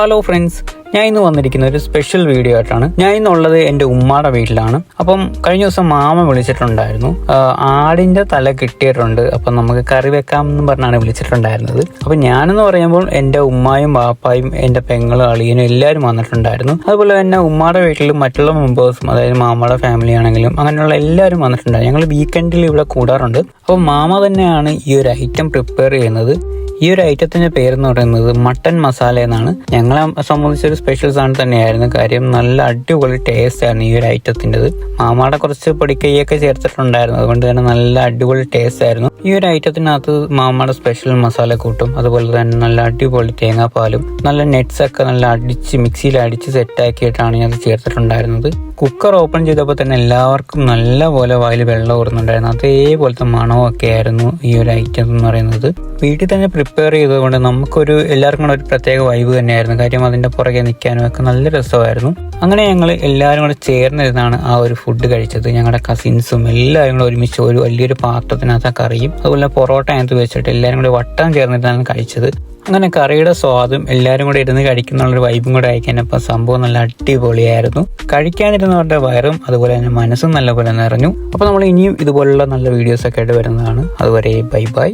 Hello friends ഞാൻ ഇന്ന് വന്നിരിക്കുന്ന ഒരു സ്പെഷ്യൽ വീഡിയോ ആയിട്ടാണ്. ഞാൻ ഇന്നുള്ളത് എന്റെ ഉമ്മാടെ വീട്ടിലാണ്. അപ്പം കഴിഞ്ഞ ദിവസം മാമ വിളിച്ചിട്ടുണ്ടായിരുന്നു. ആടിന്റെ തല കിട്ടിയിട്ടുണ്ട്. അപ്പം നമുക്ക് കറി വെക്കാം എന്ന് പറഞ്ഞാണ് വിളിച്ചിട്ടുണ്ടായിരുന്നത്. അപ്പം ഞാനെന്ന് പറയുമ്പോൾ എന്റെ ഉമ്മായും ബാപ്പായും എന്റെ പെങ്ങളും അളിയനും എല്ലാവരും വന്നിട്ടുണ്ടായിരുന്നു. അതുപോലെ തന്നെ ഉമ്മാടെ വീട്ടിൽ മറ്റുള്ള മെമ്പേഴ്സും അതായത് മാമയുടെ ഫാമിലി ആണെങ്കിലും അങ്ങനെയുള്ള എല്ലാവരും വന്നിട്ടുണ്ടായിരുന്നു. ഞങ്ങൾ വീക്കെൻഡിൽ ഇവിടെ കൂടാറുണ്ട്. അപ്പോൾ മാമ തന്നെയാണ് ഈ ഒരു ഐറ്റം പ്രിപ്പയർ ചെയ്യുന്നത്. ഈ ഒരു ഐറ്റത്തിന്റെ പേരെന്ന് പറയുന്നത് മട്ടൻ മസാല എന്നാണ്. ഞങ്ങളെ സംബന്ധിച്ചൊരു സ്പെഷ്യൽ സാധനം തന്നെയായിരുന്നു. കാര്യം നല്ല അടിപൊളി ടേസ്റ്റ് ആയിരുന്നു ഈ ഒരു ഐറ്റത്തിന്റെത്. മാമാടെ കുറച്ച് പൊടിക്കൈയൊക്കെ ചേർത്തിട്ടുണ്ടായിരുന്നു. അതുകൊണ്ട് തന്നെ നല്ല അടിപൊളി ടേസ്റ്റ് ആയിരുന്നു. ഈ ഒരു ഐറ്റത്തിനകത്ത് മാമാടെ സ്പെഷ്യൽ മസാല കൂട്ടും. അതുപോലെ തന്നെ നല്ല അടിപൊളി തേങ്ങാപ്പാലും നല്ല നെറ്റ്സ് ഒക്കെ നല്ല അടിച്ച് മിക്സിയിൽ അടിച്ച് സെറ്റാക്കിയിട്ടാണ് ഞാൻ ചേർത്തിട്ടുണ്ടായിരുന്നത്. കുക്കർ ഓപ്പൺ ചെയ്തപ്പോൾ തന്നെ എല്ലാവർക്കും നല്ല പോലെ വായിൽ വെള്ളം ഊറുന്നുണ്ടായിരുന്നു. അതേപോലത്തെ മണമൊക്കെ ആയിരുന്നു ഈ ഒരു ഐറ്റം എന്ന് പറയുന്നത്. വീട്ടിൽ തന്നെ പ്രിപ്പയർ ചെയ്തതുകൊണ്ട് നമുക്കൊരു എല്ലാവർക്കും കൂടെ ഒരു പ്രത്യേക വൈബ് തന്നെയായിരുന്നു. കാര്യം അതിന്റെ പുറകെ നിൽക്കാനും ഒക്കെ നല്ല രസമായിരുന്നു. അങ്ങനെ ഞങ്ങൾ എല്ലാവരും കൂടെ ചേർന്നിരുന്നാണ് ആ ഒരു ഫുഡ് കഴിച്ചത്. ഞങ്ങളുടെ കസിൻസും എല്ലാവരും കൂടെ ഒരുമിച്ച് ഒരു വലിയൊരു പാത്രത്തിനകത്ത് കറിയും അതുപോലെ പൊറോട്ട അതിനകത്ത് വെച്ചിട്ട് എല്ലാവരും കൂടെ വട്ടം ചേർന്നിട്ടാണ് കഴിച്ചത്. അങ്ങനെ കറിയുടെ സ്വാദും എല്ലാവരും കൂടെ ഇരുന്ന് കഴിക്കുന്നുള്ളൊരു വൈബും കൂടെ അയക്കാനപ്പോൾ സംഭവം നല്ല അടിപൊളിയായിരുന്നു. കഴിക്കാനിരുന്നവരുടെ വയറും അതുപോലെ തന്നെ മനസ്സും നല്ലപോലെ നിറഞ്ഞു. അപ്പോൾ നമ്മൾ ഇനിയും ഇതുപോലുള്ള നല്ല വീഡിയോസൊക്കെ ആയിട്ട് വരുന്നതാണ്. അതുവരെ ബൈ ബൈ